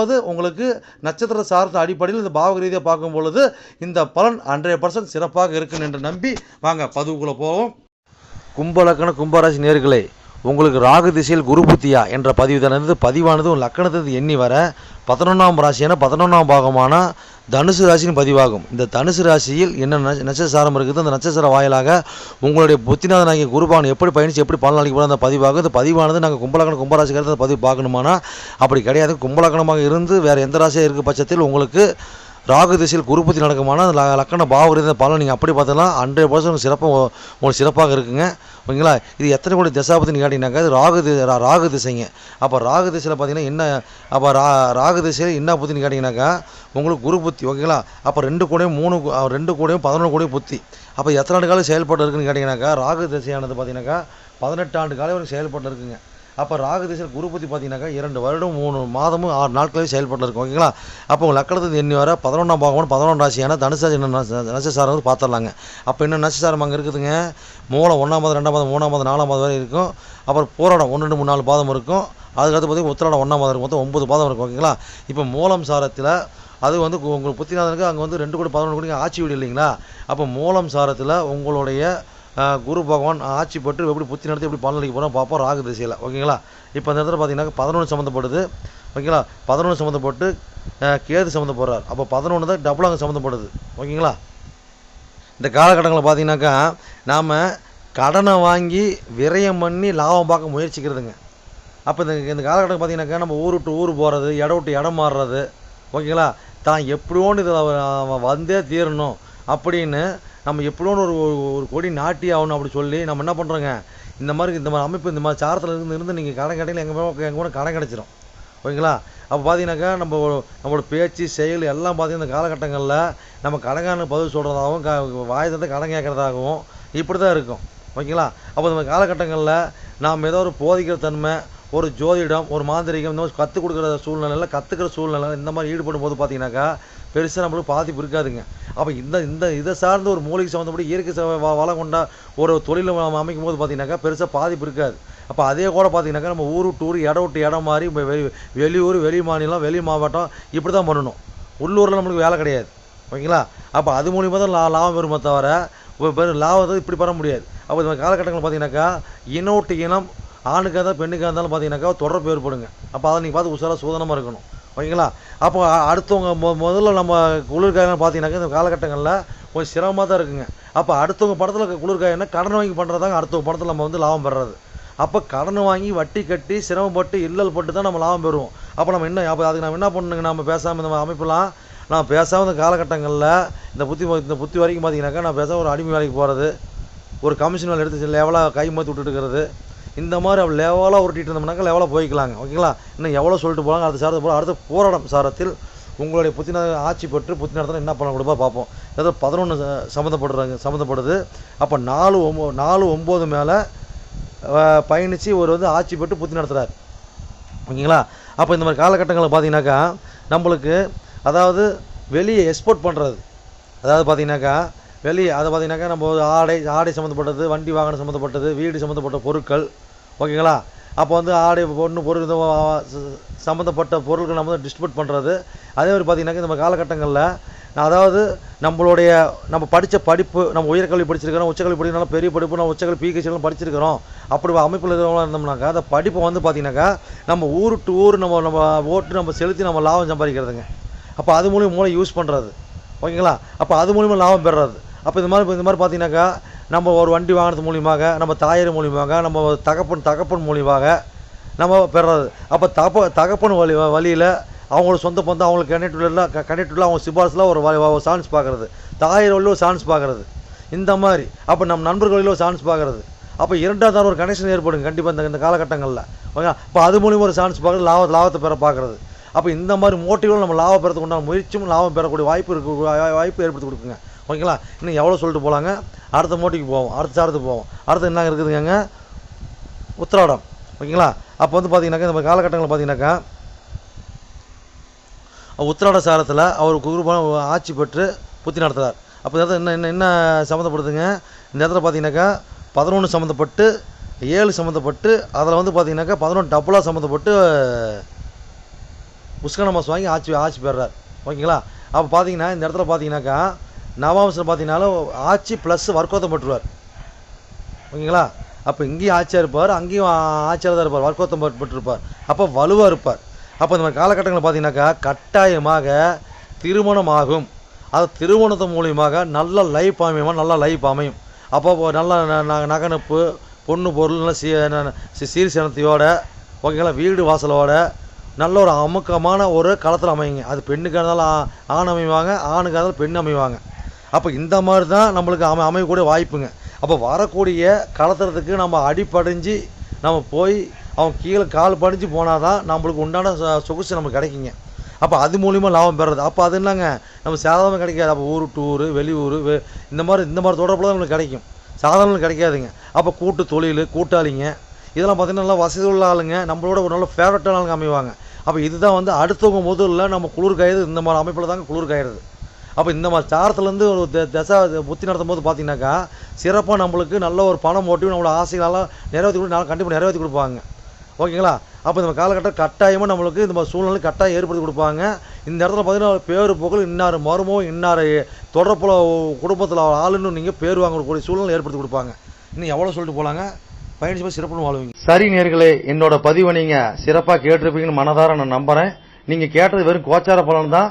அதாவது உங்களுக்கு நட்சத்திர சார்ந்த அடிப்படையில் இந்த பாவக ரீதியாக பார்க்கும் பொழுது இந்த பலன் ஹண்ட்ரட் பர்சன்ட் சிறப்பாக இருக்கும் என்று நம்பி வாங்க பதிவுக்குள்ளே போவோம். கும்பலக்கண கும்பராசி நேர்களே உங்களுக்கு ராகு திசையில் குரு புத்தியா என்ற பதிவு தனது பதிவானது உன் லக்கணத்தை எண்ணி வர பதினொன்றாம் ராசியான பதினொன்றாம் பாகமான தனுசு ராசியின் பதிவாகும். இந்த தனுசு ராசியில் என்ன நட்சசாரம் இருக்குது? அந்த நட்சத்திர வாயிலாக உங்களுடைய புத்திநாதனாகிய குருபான் எப்படி பயணித்து எப்படி பல நாளைக்கு போகிற அந்த பதிவாகும். இந்த பதிவானது நாங்கள் கும்பலக்கண கும்பராசிக்கிறது அந்த பதிவு பார்க்கணுமானா அப்படி கிடையாது. கும்பலக்கணமாக இருந்து வேறு எந்த ராசியாக இருக்க பட்சத்தில் உங்களுக்கு ராகு திசையில் குருபத்தி நடக்குமானா அந்த லக்கண பாவகிரத பலன் நீங்கள் அப்படி பார்த்தலாம் ஹண்ட்ரட் பர்சன்ட் சிறப்பாக உங்களுக்கு சிறப்பாக இருக்குங்க. ஓகேங்களா? இது எத்தனை கோடி தசாபத்தின்னு கேட்டிங்கனாக்கா இது ராகு தி- ரா- ராகு திசைங்க. அப்போ ராகு திசையில் பார்த்தீங்கன்னா என்ன அப்போ ரா ராகு திசையில் என்ன புத்தின்னு கேட்டிங்கனாக்கா உங்களுக்கு குரு புத்தி ஓகேங்களா? அப்போ ரெண்டு கோடியும் மூணு ரெண்டு கோடியும் பதினொன்று கோடியும் புத்தி. அப்போ எத்தனை ஆண்டு காலம் செயல்பட்டு இருக்குன்னு கேட்டிங்கனாக்கா ராகு திசையானது பார்த்தீங்கன்னாக்கா பதினெட்டு ஆண்டு காலம் வரைக்கும் செயல்பட்டு இருக்குங்க. அப்போ ராகு திசையில் குரு பற்றி பார்த்தீங்கன்னாக்கா இரண்டு வருடம் மூணு மாதமும் ஆறு நாட்களே செயல்பட்டு இருக்கும் ஓகேங்களா? அப்போ உங்கள் லக்கணத்துக்கு எண்ணி வர பதினொன்றாம் பாகம் பதினொன்றாம் ராசியான தனுசு என்ன நட்சசாரம் வந்து பார்த்துடலாங்க அப்போ என்ன நட்சசாரம் அங்கே இருக்குதுங்க? மூலம் ஒன்றாம் ரெண்டாம் பாதம் மூணாம் பாதம் நாலாம் பாதம் வரை இருக்கும். அப்புறம் போராடம் ஒன்று ரெண்டு மூணு நாலு பாதம் இருக்கும். அதுக்கடுத்து பார்த்தீங்கன்னா உத்திராடம் ஒன்றாம் பாதம் இருக்கும். மொத்தம் ஒன்பது பாதம் இருக்கும் ஓகேங்களா? இப்போ மூலம் சாரத்தில் அது வந்து உங்களுக்கு புத்திநாதனுக்கு அங்கே வந்து ரெண்டு கூட பதினொன்று கூட ஆட்சி வீடு இல்லைங்களா? அப்போ மூலம் சாரத்தில் உங்களுடைய குரு பகவான் ஆட்சி பெற்று எப்படி புத்தி நடத்தி எப்படி பலனளிக்க போகிறோம் பார்ப்போம் ராகு திசையில். ஓகேங்களா? இப்போ அந்த இடத்துல பார்த்தீங்கன்னா பதினொன்று சம்மந்தப்படுது ஓகேங்களா? பதினொன்று சம்மந்தப்பட்டு கேது சம்மந்த போகிறார் அப்போ பதினொன்று தான் டபுள் அங்கே சம்மந்தப்படுது ஓகேங்களா? இந்த காலகட்டங்களில் பார்த்தீங்கன்னாக்கா நாம் கடனை வாங்கி விரயம் பண்ணி லாபம் பார்க்க முயற்சிக்கிறதுங்க. அப்போ இந்த இந்த காலகட்டம் பார்த்தீங்கன்னாக்கா நம்ம ஊர் விட்டு ஊர் போகிறது இடம் விட்டு இடம் மாறுறது. ஓகேங்களா? தான் எப்படியோன்னு இதில் வந்தே தீரணும் அப்படின்னு நம்ம எப்படியோன்னு ஒரு ஒரு- ஒரு கொடி நாட்டி ஆகணும் அப்படி சொல்லி நம்ம என்ன பண்ணுறோங்க இந்த மாதிரி இந்த மாதிரி அமைப்பு இந்த மாதிரி சாரத்தில் இருந்து இருந்து நீங்கள் கடன் கடையில் எங்கள் எங்கள் கூட கடன் கிடச்சிரும். ஓகேங்களா? அப்போ பார்த்தீங்கன்னாக்கா நம்ம நம்மளோட பேச்சு செயல் எல்லாம் பார்த்தீங்கன்னா இந்த காலகட்டங்களில் நம்ம கடங்கான பதில் சொல்கிறதாகவும் க வாய் தந்து கடன் கேட்குறதாகவும் இப்படி தான் இருக்கும். ஓகேங்களா? அப்போ இந்த காலகட்டங்களில் நாம் ஏதோ ஒரு போதிக்கிற தன்மை ஒரு ஜோதிடம் ஒரு மாந்திரிகம் இந்த மாதிரி கற்றுக் கொடுக்குற சூழ்நிலையில் கற்றுக்கிற சூழ்நிலை இந்த மாதிரி ஈடுபடும் போது பார்த்தீங்கன்னாக்கா பெருசாக நம்மளுக்கு பாதிப்பு இருக்காதுங்க. அப்போ இந்த இந்த இதை சார்ந்த ஒரு மூலிகை சம்மந்தப்படி இயற்கை ச- வ- வளம் கொண்ட ஒரு தொழிலை அமைக்கும் போது பார்த்தீங்கன்னாக்கா பெருசாக பாதிப்பு இருக்காது. அப்போ அதே கூட பார்த்தீங்கன்னாக்கா நம்ம ஊர் விட்டு ஊர் இடம் விட்டு இடம் மாறி வெளி வெளியூர் வெளி மாநிலம் வெளி மாவட்டம் இப்படி தான் பண்ணணும். உள்ளூரில் நம்மளுக்கு வேலை கிடையாது. ஓகேங்களா? அப்போ அது மூலியமாக தான் லா லாபம் வருமே தவிர பெரும் லாபத்தை இப்படி பெற முடியாது. அப்போ இந்த காலகட்டங்கள் பார்த்தீங்கன்னாக்கா இனம் விட்டு இனம் ஆணுக்காக இருந்தாலும் பெண்ணுக்காக இருந்தாலும் பார்த்தீங்கன்னாக்கா தொடர்பு ஏற்படுங்க. அப்போ அதை நீங்கள் பார்த்து உஷாராக சூதனமாக இருக்கணும். ஓகேங்களா? அப்போ அடுத்தவங்க மொ முதல்ல நம்ம குளிர்காயம் பார்த்தீங்கன்னாக்கா இந்த காலகட்டங்களில் கொஞ்சம் சிரமமாக தான் இருக்குங்க. அப்போ அடுத்தவங்க படத்தில் குளிர்காயம்னா கடன் வாங்கி பண்ணுறதாங்க அடுத்தவங்க படத்தில் நம்ம வந்து லாபம் பெறுறது. அப்போ கடன் வாங்கி வட்டி கட்டி சிரமப்பட்டு இல்லல் பட்டு தான் நம்ம லாபம் பெறுவோம். அப்போ நம்ம என்ன அப்போ அதுக்கு நம்ம என்ன பண்ணணுங்க? நம்ம பேசாமல் இந்த அமைப்பெல்லாம் நான் பேசாமல் இந்த காலகட்டங்களில் இந்த புத்தி இந்த புத்தி வரைக்கும் பார்த்தீங்கன்னாக்கா நான் பேசாமல் ஒரு அடிமை வேலைக்கு போகிறது ஒரு கமிஷன் வேலை எடுத்து லெவலாக கை மாற்றி விட்டுட்டு இருக்கிறது இந்த மாதிரி அவள் லெவலாக உருட்டிட்டு இருந்தோம்னாக்கா லெவலாக போய்க்கலாங்க. ஓகேங்களா? இன்னும் எவ்வளோ சொல்லிட்டு போகலாங்க அடுத்த சாரத்தை போல அடுத்த போராடம் சாரத்தில் உங்களுடைய புத்தின ஆட்சி பெற்று புத்தி நடத்தின என்ன பண்ண கொடுப்பா பார்ப்போம். ஏதோ பதினொன்று சம்மந்தப்படுறாங்க சம்மந்தப்படுது அப்போ நாலு ஒம்போ நாலு ஒம்பது மேலே பயணித்து ஒரு வந்து ஆட்சி பெற்று புத்தி நடத்துகிறார் ஓகேங்களா? அப்போ இந்த மாதிரி காலகட்டங்களில் பார்த்தீங்கன்னாக்கா நம்மளுக்கு அதாவது வெளியே எக்ஸ்போர்ட் பண்ணுறது அதாவது பார்த்தீங்கன்னாக்கா வெளியே அதை பார்த்தீங்கன்னாக்கா நம்ம ஒரு ஆடை ஆடை சம்மந்தப்பட்டது வண்டி வாகனம் சம்மந்தப்பட்டது வீடு சம்மந்தப்பட்ட பொருட்கள் ஓகேங்களா? அப்போ வந்து ஆடை பொண்ணு பொருள் சம்மந்தப்பட்ட பொருட்கள் நம்ம வந்து டிஸ்ட்ரிபியூட் பண்ணுறது அதே மாதிரி பார்த்திங்கனாக்கா நம்ம காலகட்டங்களில் நான் அதாவது நம்மளுடைய நம்ம படித்த படிப்பு நம்ம உயர்கல்வி படிச்சிருக்கிறோம் உச்சக்கல்வி படிக்கிறனால பெரிய படிப்பு நம்ம உச்சக்கல்வி பிஹெச்லாம் படிச்சிருக்கிறோம். அப்படி அமைப்பில் இருக்கிறவங்களாம் இருந்தோம்னாக்கா அந்த படிப்பை வந்து பார்த்திங்கனாக்கா நம்ம ஊர் டு ஊர் நம்ம நம்ம ஓட்டு நம்ம செலுத்தி நம்ம லாபம் சம்பாதிக்கிறதுங்க. அப்போ அது மூலியம் மூலம் யூஸ் பண்ணுறது ஓகேங்களா? அப்போ அது மூலிமா லாபம் பெறுறது. அப்போ இந்த மாதிரி இந்த மாதிரி பார்த்தீங்கன்னாக்கா நம்ம ஒரு வண்டி வாங்கினது மூலியமாக நம்ம தாயார் மூலியமாக நம்ம தகப்பன் தகப்பன் மூலியமாக நம்ம பெறது. அப்போ தகப்ப தகப்பன் வழி வழியில் அவங்களோட சொந்த பந்தம் அவங்களுக்கு கனெக்டிவ்ல கனெக்டிவ்ல அவங்க சிபாரிசில் ஒரு சான்ஸ் பார்க்குறது தாயார் வழியில் ஒரு சான்ஸ் பார்க்குறது இந்த மாதிரி. அப்போ நம்ம நண்பர்கள் வழியில் ஒரு சான்ஸ் பார்க்குறது அப்போ இரண்டாவது தர ஒரு கனெக்ஷன் ஏற்படுங்க கண்டிப்பாக இந்த இந்த காலகட்டங்களில். ஓகே அப்போ அது மூலியமாக ஒரு சான்ஸ் பார்க்குறது லாப லாபத்தை பெற பார்க்குறது அப்போ இந்த மாதிரி மோட்டிவில் நம்ம லாபம் பெறத்துக்கு உண்டான முயற்சியும் லாபம் பெறக்கூடிய வாய்ப்பு இருக்கு வாய்ப்பு ஏற்படுத்தி கொடுக்குங்க. ஓகேங்களா? இன்னும் எவ்வளோ சொல்லிட்டு போகலாங்க அடுத்த மோட்டிக்கு போவோம். அடுத்த சாரத்துக்கு போவோம். அடுத்து என்ன இருக்குதுங்க உத்திராடம். ஓகேங்களா? அப்போ வந்து பார்த்தீங்கன்னாக்கா இந்த காலகட்டங்களில் பார்த்தீங்கன்னாக்கா உத்திராட சாரத்தில் அவர் குருபான ஆட்சி பெற்று புத்தி நடத்துகிறார் அப்போ இந்த இடத்துல என்ன என்ன என்ன சம்மந்தப்படுதுங்க? இந்த இடத்துல பார்த்தீங்கன்னாக்கா பதினொன்று சம்மந்தப்பட்டு ஏழு சம்மந்தப்பட்டு அதில் வந்து பார்த்தீங்கன்னாக்கா பதினொன்று டபுளாக சம்மந்தப்பட்டு உஸ்கன மாதம் வாங்கி ஆட்சி ஆட்சி பெறார். ஓகேங்களா? அப்போ பார்த்தீங்கன்னா இந்த இடத்துல பார்த்தீங்கன்னாக்கா நவாம்சம் பார்த்தீங்கன்னாலும் ஆட்சி ப்ளஸ் வர்க்கோத்தம் பட்டுருவார். ஓகேங்களா? அப்போ இங்கேயும் ஆட்சியாக இருப்பார் அங்கேயும் ஆட்சியாக தான் இருப்பார் வர்க்கோத்தம் பட்டிருப்பார். அப்போ வலுவாக இருப்பார். அப்போ இந்த மாதிரி காலகட்டங்களில் பார்த்தீங்கன்னாக்கா கட்டாயமாக திருமணம் ஆகும் அது திருமணத்து மூலியமாக நல்ல லைஃப் அமையுமா? நல்ல லைஃப் அமையும். அப்போ நல்ல ந- ந- நகனப்பு பொண்ணு பொருள் நல்ல சீ சீர் சனத்தையோட ஓகேங்களா வீடு வாசலோட நல்ல ஒரு அமுக்கமான ஒரு களத்தில் அமையுங்க. அது பெண்ணுக்காக இருந்தாலும் ஆண் அமைவாங்க ஆணுக்காக இருந்தாலும் பெண் அமைவாங்க. அப்போ இந்த மாதிரி தான் நம்மளுக்கு அமை அமையக்கூடிய வாய்ப்புங்க. அப்போ வரக்கூடிய கலத்துறதுக்கு நம்ம அடிப்படைஞ்சு நம்ம போய் அவன் கீழே கால் படிஞ்சு போனால் தான் நம்மளுக்கு உண்டான சொகுசு நமக்கு கிடைக்குங்க. அப்போ அது மூலிமா லாபம் பெறுறது. அப்போ அது என்னங்க? நம்ம சாதாரணம் கிடைக்காது. அப்போ ஊர் டூரு ஊர் வெளியூர் வெ- இந்த மாதிரி இந்த மாதிரி தொடர்புல தான் நம்மளுக்கு கிடைக்கும். சாதாரண கிடைக்காதுங்க. அப்போ கூட்டு தொழில் கூட்டாளிங்க இதெல்லாம் பார்த்தீங்கன்னா நல்லா வசதி உள்ள ஆளுங்க. நம்மளோட ஒரு நல்ல ஃபேவரட்டான ஆளுங்க அமைவாங்க. அப்போ இதுதான் வந்து அடுத்தவங்க முதல்ல நம்ம குளிர் காயுது இந்த மாதிரி அமைப்பில் தாங்க குளிர் காயிறது அப்போ இந்த மாதிரி சாரத்துலேருந்து ஒரு தசை புத்தி நடத்தும் போது பார்த்தீங்கன்னாக்கா சிறப்பாக நம்மளுக்கு நல்ல ஒரு பணம் ஓட்டி நம்மளோட ஆசைகளெல்லாம் நிறைவேற்றி கொடு கண்டிப்பாக நிறைவேற்றி கொடுப்பாங்க. ஓகேங்களா? அப்போ இந்த காலகட்டம் கட்டாயமாக நம்மளுக்கு இந்த மாதிரி சூழ்நிலை கட்டாயம் ஏற்படுத்தி கொடுப்பாங்க. இந்த இடத்துல பார்த்தீங்கன்னா பேர் புகழ் இன்னார் மருமோ இன்னார் தொடர்புல குடும்பத்தில் ஆளுன்னு நீங்கள் பேர் வாங்கக்கூடிய சூழ்நிலை ஏற்படுத்தி கொடுப்பாங்க. இன்னும் எவ்வளோ சொல்லிட்டு போகலாங்க பயணிச்சு போய் சிறப்புன்னு வாழ்வீங்க. சரி நேர்களே என்னோட பதிவை நீங்கள் சிறப்பாக கேட்டிருப்பீங்கன்னு மனதார நான் நம்புகிறேன் நீங்கள் கேட்டது வெறும் கோச்சார பலன் தான்.